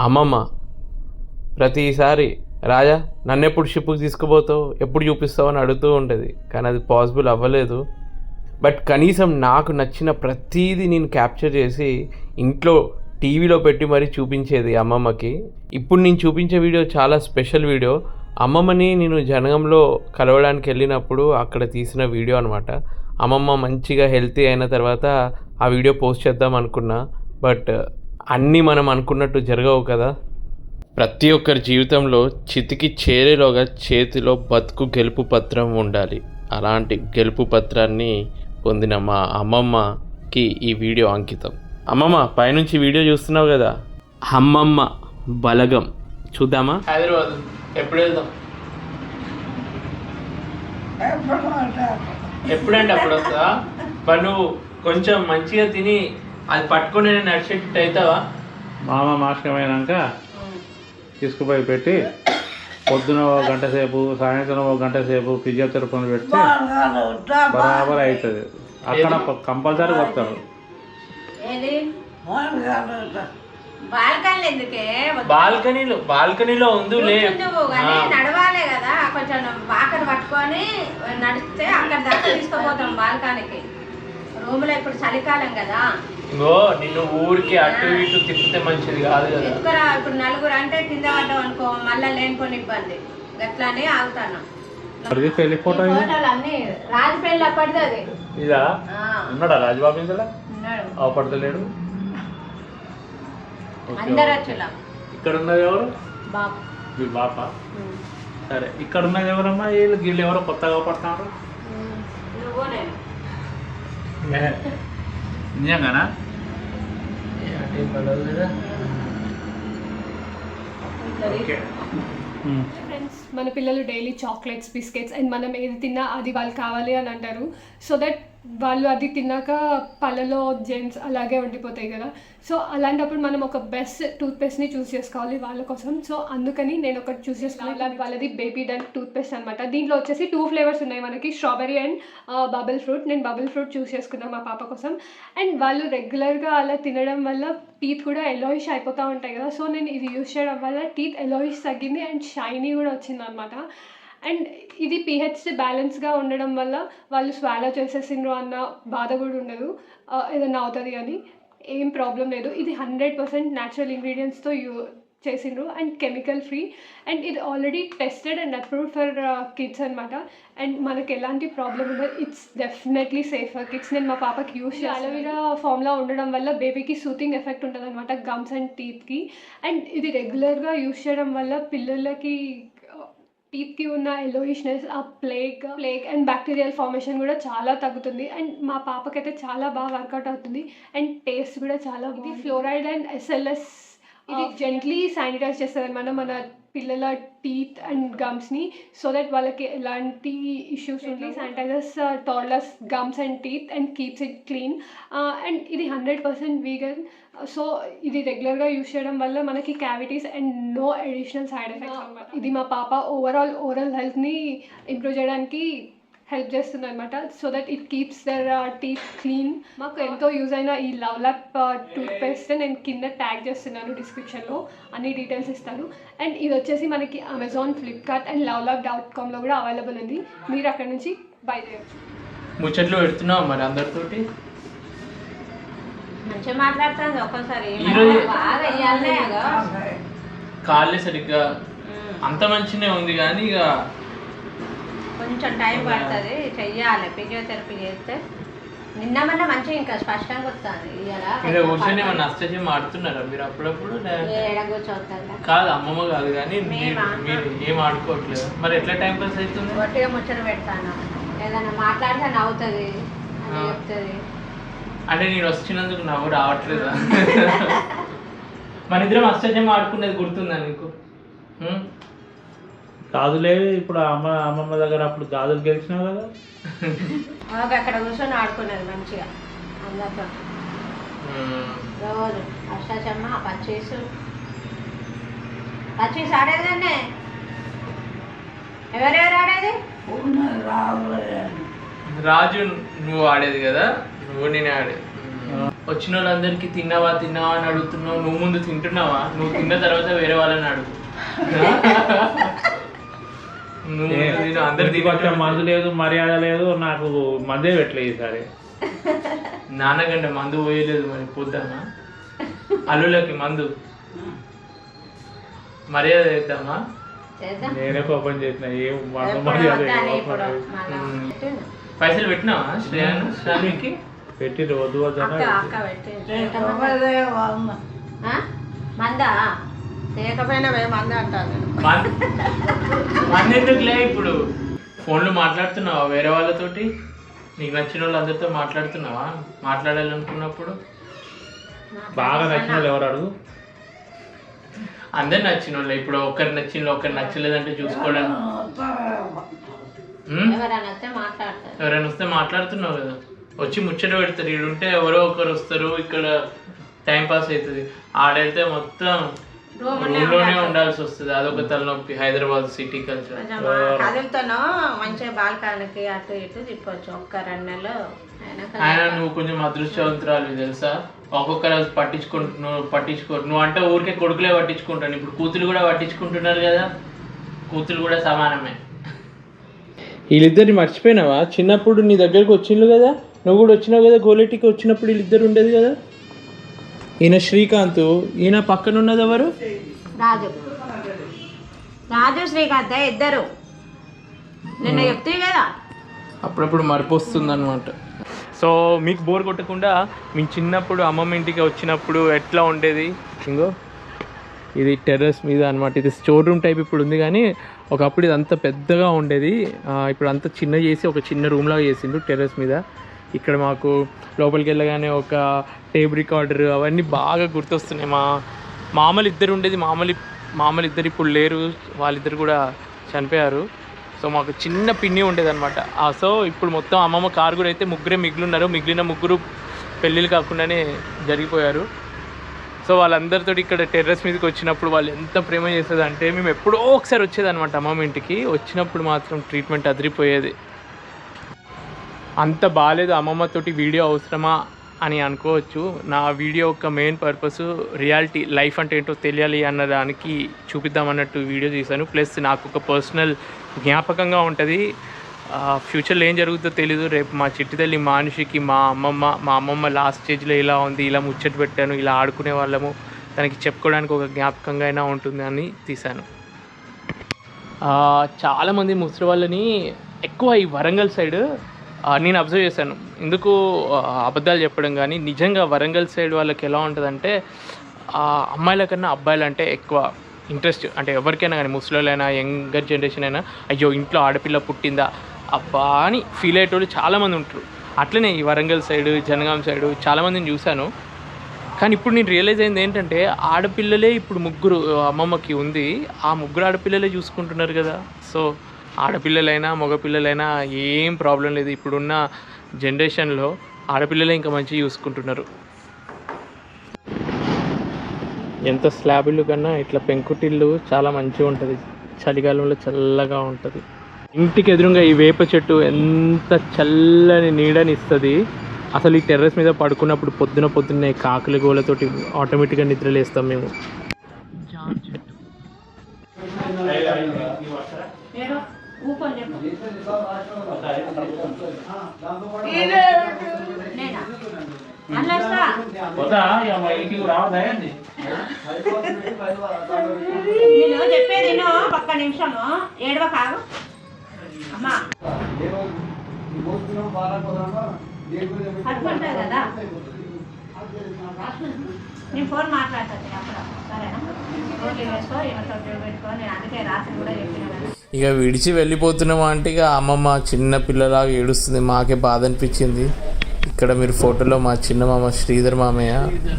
అమ్మమ్మ ప్రతిసారి రాజా నన్ను ఎప్పుడు షిప్కి తీసుకుపోతావు? ఎప్పుడు చూపిస్తావు? అని అడుగుతూ ఉంటుంది కానీ అది పాసిబుల్ అవ్వలేదు. బట్ కనీసం నాకు నచ్చిన ప్రతీది నేను క్యాప్చర్ చేసి ఇంట్లో టీవీలో పెట్టి మరీ చూపించేది అమ్మమ్మకి. ఇప్పుడు నేను చూపించే వీడియో చాలా స్పెషల్ వీడియో. అమ్మమ్మని నేను జనగంలో కలవడానికి వెళ్ళినప్పుడు అక్కడ తీసిన వీడియో అనమాట అమ్మమ్మ మంచిగా హెల్తీ అయిన తర్వాత ఆ వీడియో పోస్ట్ చేద్దాం అనుకున్నా. బట్ అన్నీ మనం అనుకున్నట్టు జరగవు కదా? ప్రతి ఒక్కరి జీవితంలో చితికి చేరేలోగా చేతిలో బతుకు గెలుపు పత్రం ఉండాలి. అలాంటి గెలుపు పత్రాన్ని పొందిన మా అమ్మమ్మకి ఈ వీడియో అంకితం. అమ్మమ్మ పైనుంచి వీడియో చూస్తున్నావు కదా? అమ్మమ్మ బలగం. చూద్దామా? హైదరాబాద్. ఎప్పుడు వెళ్దాం? ఎప్పుడంటే అప్పుడు వస్తా? మరి నువ్వు కొంచెం మంచిగా తిని అది పట్టుకొని నేను నడిచేటట్టు అవుతావా? మామ మాస్కమైనాక తీసుకుపోయి పెట్టి పొద్దున ఒక గంట సేపు సాయంత్రం ఒక గంట సేపు ఫిజియోథెరపీని పెడితే బరాబర్ అవుతుంది. అక్కడ కంపల్సరీ వస్తాడు ఏది? బాల్కనీలు ఎందుకే? బాల్కనీలో బాల్కనీలో ఉంది నడవాలే కదా. కొంచెం వాకర్ పట్టుకొని నడిస్తే అక్కడ దాకా తీసుకుపోతాం బాల్కనీకి. రూమ్లో ఇప్పుడు చలికాలం కదా. ఇంకో నిన్ను ఊరికి అటు ఇటు తిప్పితే మంచిది కాదు కదా. ఇప్పుడు నలుగురు అంటే కింద పడ్డాం అనుకో మళ్ళా లేనిపోని ఇబ్బంది. గట్లానే ఆగుతాను. అది పెళ్ళి ఫోటో ఇది ఫోటోలు అన్ని రాజు పెళ్ళి అప్పటిది అది. ఇదా? ఆ, ఉన్నాడా రాజబాబు ఇందులో? ఉన్నాడు. అవపడతలేడు? ఓకే, అందరు ఓకే. వచ్చులా. ఇక్కడ ఉన్నది ఎవరు? బాబు. మీ బాప? ఉమ్. సరే ఇక్కడ ఉన్నది ఎవరమ్మా? వీళ్ళు వీళ్ళు ఎవరో కొత్తగా. నువ్వు నేను. నిజంగానా ఓకే ఫ్రెండ్స్ మన పిల్లలు డైలీ చాక్లెట్స్ బిస్కెట్స్ అండ్ మనం ఏది తిన్నా అది వాళ్ళు కావాలి అని అంటారు. సో దట్ వాళ్ళు అది తిన్నాక పళ్ళలో జెంట్స్ అలాగే ఉండిపోతాయి కదా. సో అలాంటప్పుడు మనం ఒక బెస్ట్ టూత్పేస్ట్ని చూస్ చేసుకోవాలి వాళ్ళ కోసం. సో అందుకని నేను ఒకటి చూస్ చేసుకోవాలి వాళ్ళది బేబీ డన్ టూత్పేస్ట్ అనమాట దీంట్లో వచ్చేసి టూ ఫ్లేవర్స్ ఉన్నాయి మనకి. స్ట్రాబెరీ అండ్ బబుల్ ఫ్రూట్ నేను బబుల్ ఫ్రూట్ చూస్ చేసుకున్నాను మా పాప కోసం. అండ్ వాళ్ళు రెగ్యులర్గా అలా తినడం వల్ల టీత్ కూడా ఎలోయిష్ అయిపోతూ ఉంటాయి కదా. సో నేను ఇది యూస్ చేయడం వల్ల టీత్ ఎలోయిష్ తగ్గింది అండ్ షైనీ కూడా వచ్చింది అనమాట అండ్ ఇది పిహెచ్ బ్యాలెన్స్గా ఉండడం వల్ల వాళ్ళు స్వాలో చేసేసిండ్రు అన్న బాధ కూడా ఉండదు. ఏదన్నా అవుతుంది అని ఏం ప్రాబ్లం లేదు. ఇది హండ్రెడ్ పర్సెంట్ న్యాచురల్ ఇంగ్రీడియంట్స్తో యూ చేసిండ్రు అండ్ కెమికల్ ఫ్రీ అండ్ ఇది already tested and approved for kids అనమాట అండ్ మనకి ఎలాంటి ప్రాబ్లం ఉండదు. It's definitely safe for kids నేను మా పాపకి యూస్ అలోవెరా ఫామ్లో ఉండడం వల్ల బేబీకి సూతింగ్ ఎఫెక్ట్ ఉంటుంది అనమాట గమ్స్ అండ్ టీత్కి అండ్ ఇది రెగ్యులర్గా యూస్ చేయడం వల్ల పిల్లలకి టీత్కి ఉన్న ఎలోయిష్నెస్ ఆ plaque plaque and bacterial formation కూడా చాలా తగ్గుతుంది. అండ్ మా పాపకైతే చాలా బాగా వర్కౌట్ అవుతుంది. అండ్ టేస్ట్ కూడా చాలా బాగుంది. ఫ్లోరైడ్ అండ్ ఎస్ఎల్ఎస్ ఇది జెంట్లీ శానిటైజ్ చేస్తుంది అనమాట మన పిల్లల టీత్ అండ్ గమ్స్ని సో దట్ వాళ్ళకి ఎలాంటి ఇష్యూస్ ఉంది sanitisers టార్లస్ gums and teeth and keeps it clean and ఇది హండ్రెడ్ పర్సెంట్ వీగన్ సో ఇది రెగ్యులర్గా యూస్ చేయడం వల్ల మనకి cavities and no additional side effects అనమాట ఇది మా పాప ఓవరాల్ ఓరల్ హెల్త్ని ఇంప్రూవ్ చేయడానికి హెల్ప్ చేస్తుంది అనమాట so that it keeps their teeth clean మాకు ఎంతో యూజ్ అయిన ఈ లవ్ ల్యాప్ టూత్పేస్ట్ నేను కింద ట్యాగ్ చేస్తున్నాను డిస్క్రిప్షన్లో అన్ని డీటెయిల్స్ ఇస్తాను. అండ్ ఇది వచ్చేసి మనకి Amazon Flipkart and love lap dot కామ్లో కూడా అవైలబుల్ ఉంది. మీరు అక్కడ నుంచి బై చేయొచ్చు. ముచ్చట్లు పెడుతున్నావు మరి అందరితోటి? మంచిగా మాట్లాడుతుంది. ఒక్కోసారి కాళ్ళే సరిగ్గా అంత మంచినే ఉంది కానీ ఇక కొంచెం టైం పడుతుంది చెయ్యాలి. ఫిజియోథెరపీ చేస్తే నిన్న మొన్న మంచిగా ఇంకా స్పష్టంగా వస్తుంది. ఇక్కడ కూర్చొని మన అష్టజం ఆడుతున్నారా మీరు అప్పుడప్పుడు? కాదు అమ్మమ్మ కాదు కానీ మీరు? మీరు ఏం ఆడుకోవట్లేదు. మరి ఎట్లా టైం పాస్ అవుతుంది? గట్టిగా ముచ్చట పెడతాను? ఏదైనా మాట్లాడితే నవ్వుతుంది అని. చెప్తుంది. అంటే నేను వచ్చినందుకు నవ్వు రావట్లేదా? మన ఇద్దరం అష్టజం ఆడుకునేది గుర్తుందా నీకు? గాజులే ఇప్పుడు అమ్మ అమ్మమ్మ దగ్గర అప్పుడు గాజులు గెలిచినావు కదా. అక్కడ కూర్చొని ఆడుకున్నది మంచిగా అందరితో. హ్మ్. రోజు అష్టాచమ్మ పచ్చీసు పచ్చీసు ఆడేది ఎవరెవరు ఆడేది? రాజు నువ్వు ఆడేది కదా నువ్వు నేనే ఆడేది. వచ్చిన వాళ్ళందరికీ తిన్నావా తిన్నావా అని అడుగుతున్నావు నువ్వు ముందు తింటున్నావా? నువ్వు తిన్న తర్వాత వేరే వాళ్ళని అడుగు. నువ్వు ముందు లేదు మర్యాద లేదు నాకు మందే పెట్టలేదు ఈసారి. నాన్నగంటే మందు పోయలేదు మరి పొద్దున్న. అల్లులకి మందు. మర్యాద చేద్దామా? చేద్దాం. నేనే కోపం చేసిన ఏం మర్యాద. పైసలు పెట్టినావా శ్రేయాను? శ్రామికి పెట్టి. ఆ? మందా? చేయకపోయినా మంద అంటాను ఎందుకులే ఇప్పుడు? ఫోన్లో మాట్లాడుతున్నావా వేరే వాళ్ళతోటి? నీకు నచ్చిన వాళ్ళందరితో మాట్లాడుతున్నావా? మాట్లాడాలనుకున్నప్పుడు? బాగా నచ్చిన వాళ్ళు ఎవరు అడుగు? అందరు నచ్చిన వాళ్ళు ఇప్పుడు ఒకరు నచ్చిన ఒకరు నచ్చలేదంటే చూసుకోవడం? ఎవరైనా వస్తే మాట్లాడుతున్నావు కదా. వచ్చి ముచ్చట పెడతారు. ఇక్కడ ఉంటే ఎవరో ఒకరు వస్తారు. ఇక్కడ టైం పాస్ అవుతుంది. ఆడైతే మొత్తం రూమ్లోనే ఉండాల్సి వస్తుంది. అదొక తలనొప్పి హైదరాబాద్ సిటీ కల్చర్. కదులుతానో మంచిగా బాల్కానికి అటు ఇటు తిప్పొచ్చు. ఒక్క రెండు నెలలు అయినా ఆయన నువ్వు కొంచెం అదృష్టవంతురాలు తెలుసా? ఒక్కొక్క రోజు పట్టించుకుంటు నువ్వు పట్టించుకో నువ్వు అంటే ఊరికే కొడుకులే పట్టించుకుంటాను ఇప్పుడు కూతురు కూడా పట్టించుకుంటున్నారు కదా? కూతురు కూడా సమానమే. వీళ్ళిద్దరిని మర్చిపోయినావా? చిన్నప్పుడు నీ దగ్గరకు వచ్చిండ్రు కదా? నువ్వు కూడా వచ్చినావు కదా? గోలెటికి వచ్చినప్పుడు వీళ్ళిద్దరు ఉండేది కదా? ఈయన శ్రీకాంత్ ఈయన పక్కన ఉన్నది ఎవరు రాజు. రాజు శ్రీకాంత్ ఇద్దరు. నిన్న చెప్తే కదా. అప్పుడప్పుడు మరిపోస్తుంది అనమాట సో మీకు బోర్ కొట్టకుండా మీ చిన్నప్పుడు అమ్మమ్మ ఇంటికి వచ్చినప్పుడు ఎట్లా ఉండేది? ఇంకో ఇది టెర్రస్ మీద అనమాట ఇది స్టోర్ రూమ్ టైప్ ఇప్పుడు ఉంది కానీ ఒకప్పుడు ఇది అంత పెద్దగా ఉండేది. ఇప్పుడు అంత చిన్న చేసి ఒక చిన్న రూమ్ లాగా చేసిండు టెర్రస్ మీద. ఇక్కడ మాకు లోపలికి వెళ్ళగానే ఒక టేప్ రికార్డర్ అవన్నీ బాగా గుర్తొస్తున్నాయి. మా మామలు ఇద్దరు ఉండేది. మామలు మామలు ఇద్దరు ఇప్పుడు లేరు. వాళ్ళిద్దరు కూడా చనిపోయారు. సో మాకు చిన్న పిన్ని ఉండేది అనమాట సో ఇప్పుడు మొత్తం అమ్మమ్మ కారు కూడా అయితే ముగ్గురే మిగిలిన్నారు. మిగిలిన ముగ్గురు పెళ్ళిళ్ళు కాకుండానే జరిగిపోయారు. సో వాళ్ళందరితో ఇక్కడ టెర్రస్ మీదకి వచ్చినప్పుడు వాళ్ళు ఎంత ప్రేమ చేసేది అంటే మేము ఎప్పుడో ఒకసారి వచ్చేది అనమాట అమ్మమ్మ ఇంటికి. వచ్చినప్పుడు మాత్రం ట్రీట్మెంట్ అదిరిపోయేది. అంత బాగాలేదు అమ్మమ్మతోటి వీడియో అవసరమా అని అనుకోవచ్చు. నా వీడియో యొక్క మెయిన్ పర్పస్ రియాలిటీ లైఫ్ అంటే ఏంటో తెలియాలి అన్న దానికి చూపిద్దామన్నట్టు వీడియో తీశాను. ప్లస్ నాకు ఒక పర్సనల్ జ్ఞాపకంగా ఉంటుంది. ఫ్యూచర్లో ఏం జరుగుతుందో తెలీదు. రేపు మా చిట్టి తల్లి మానుషికి మా అమ్మమ్మ మా అమ్మమ్మ లాస్ట్ స్టేజ్లో ఇలా ఉంది ఇలా ముచ్చట పెట్టాను ఇలా ఆడుకునే వాళ్ళము. తనకి చెప్పుకోవడానికి ఒక జ్ఞాపకంగా అయినా ఉంటుందని తీశాను. చాలామంది ముసలి వాళ్ళని ఎక్కువ ఈ వరంగల్ సైడ్ నేను అబ్జర్వ్ చేశాను. ఎందుకు అబద్ధాలు చెప్పడం కానీ నిజంగా వరంగల్ సైడ్ వాళ్ళకి ఎలా ఉంటుందంటే అమ్మాయిల కన్నా అబ్బాయిలు అంటే ఎక్కువ ఇంట్రెస్ట్ అంటే ఎవరికైనా కానీ ముసలిలైనా యంగర్ జనరేషన్ అయినా అయ్యో ఇంట్లో ఆడపిల్ల పుట్టిందా? అబ్బా అని ఫీల్ అయ్యేటోళ్ళు చాలామంది ఉంటారు. అట్లనే ఈ వరంగల్ సైడ్ జనగాం సైడు చాలామందిని చూశాను. కానీ ఇప్పుడు నేను రియలైజ్ అయింది ఏంటంటే ఆడపిల్లలే ఇప్పుడు ముగ్గురు అమ్మమ్మకి ఉంది. ఆ ముగ్గురు ఆడపిల్లలే చూసుకుంటున్నారు కదా. సో ఆడపిల్లలైనా మగపిల్లలైనా ఏం ప్రాబ్లం లేదు. ఇప్పుడున్న జనరేషన్లో ఆడపిల్లలే ఇంకా మంచిగా చూసుకుంటున్నారు. ఎంత స్లాబ్ ఇల్లు కన్నా ఇట్లా పెంకుటిల్లు చాలా మంచిగా ఉంటుంది. చలికాలంలో చల్లగా ఉంటుంది. ఇంటికి ఎదురుగా ఈ వేప చెట్టు ఎంత చల్లని నీడని ఇస్తుంది. అసలు ఈ టెర్రస్ మీద పడుకున్నప్పుడు పొద్దున పొద్దున్నే కాకుల గోలతోటి ఆటోమేటిక్గా నిద్రలేస్తాం మేము. చెప్పు ఇంటికి నేను చెప్పేది ఒక్క నిమిషము. ఏడవ కాదు అమ్మా. కదా? నేను ఫోన్ మాట్లాడతాను అప్పుడు సరేనా? రోజు వేసుకో ఈమెతో పెట్టుకో. నేను అందుకే రాత్రి కూడా చెప్పిన కదా. ఇక విడిచి వెళ్ళిపోతున్నామా అంటే ఇక అమ్మమ్మ చిన్న పిల్లలాగా ఏడుస్తుంది. మాకే బాధ అనిపించింది. ఇక్కడ మీరు ఫోటోలో మా చిన్న మామ శ్రీధర్ మామయ్య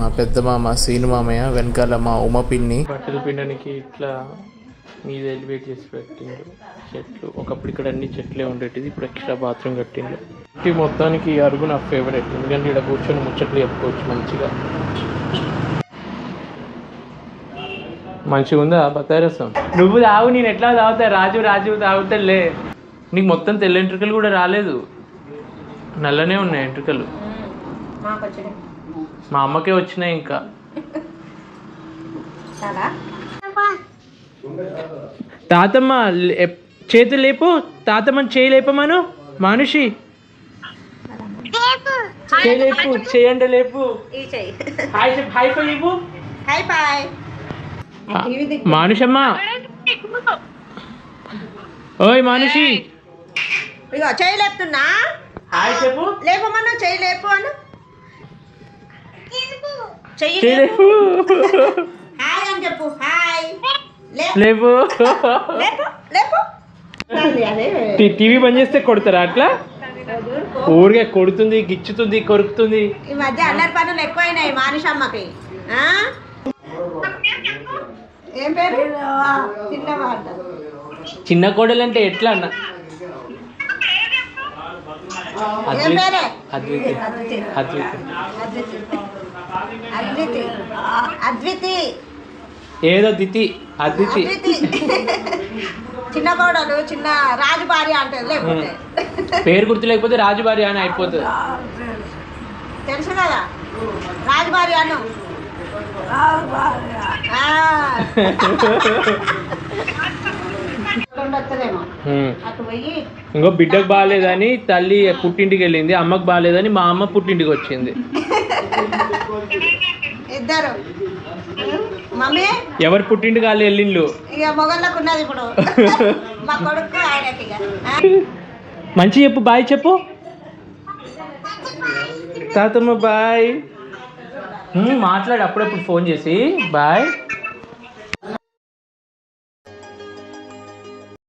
మా పెద్ద మామ సీను మామయ్య వెనకాల మా ఉమ పిన్ని. బట్టలు పిండడానికి ఇట్లా మీద ఎలివేట్ చేసి పెట్టిండు. చెట్లు ఒకప్పుడు ఇక్కడ అన్ని చెట్లే ఉండేటిది ఇప్పుడు ఎక్స్ట్రా బాత్రూమ్ కట్టిండు. ఈ మొత్తానికి ఈ అరుగు నా ఫేవరెట్ ఎందుకంటే ఇక్కడ కూర్చొని ముచ్చట్లు చెప్పుకోవచ్చు మంచిగా. మంచిగా ఉందా బత్తాయి రసం నువ్వు తాగు నేను ఎట్లా తాగుతా? రాజు రాజు తాగుతాలే నీకు మొత్తం తెల్ల ఎంట్రుకలు కూడా రాలేదు. నల్లనే ఉన్నాయి ఎంట్రుకలు. మా అమ్మకే వచ్చినాయి ఇంకా. తాతమ్మ చేతులు లేపు. తాతమ్మని చేయి లేపమను. మనిషి. చేయి లేపు చేయండి లేపు. హాయ్ హాయ్ హాయ్ బాయ్ మానుషమ్మ. ఓయ్ మానుషి. ఇగో చెయ్యి లేపుతున్నా? హాయ్ చెప్పు. లేపమన్నా లేపు అను చెయ్యి చేయి లేపు. హాయ్ అని చెప్పు. హాయ్. లేపు. లేపు. టీవీ బంద్ చేస్తే కొడతారా అట్లా? ఊరికే కొడుతుంది గిచ్చుతుంది కొరుకుతుంది. ఈ మధ్య అల్లరి పనులు ఎక్కువైనాయి మానుషమ్మకి. ఆ? ఏం పేరు? చిన్నవాడ చిన్న కోడలు అంటే ఎట్లా అన్న? ఏం పేరే? అద్వితి. అద్వితి. అద్వితి. అద్వితి. అద్వితి. అద్వితి. ఏదో దితి అద్వితి. అద్వితి. చిన్న కోడలు చిన్న రాజు భార్య లేకపోతే. పేరు గుర్తు లేకపోతే రాజుబారి అని అయిపోతుంది. తెలుసు కదా? రాజు భార్య అను ఆ. ఉండొచ్చదేమో హ్మ్. అటు పోయి ఇంకో బిడ్డకు బాగాలేదని తల్లి పుట్టింటికి వెళ్ళింది అమ్మకు బాగాలేదని మా అమ్మ పుట్టింటికి వచ్చింది. ఇద్దరు. ఎవరు పుట్టింటికి వాళ్ళు వెళ్ళిండ్లు? మంచి చెప్పు బాయ్ చెప్పు. తాతమ్మ బాయ్. మాట్లాడు అప్పుడప్పుడు ఫోన్ చేసి. బాయ్.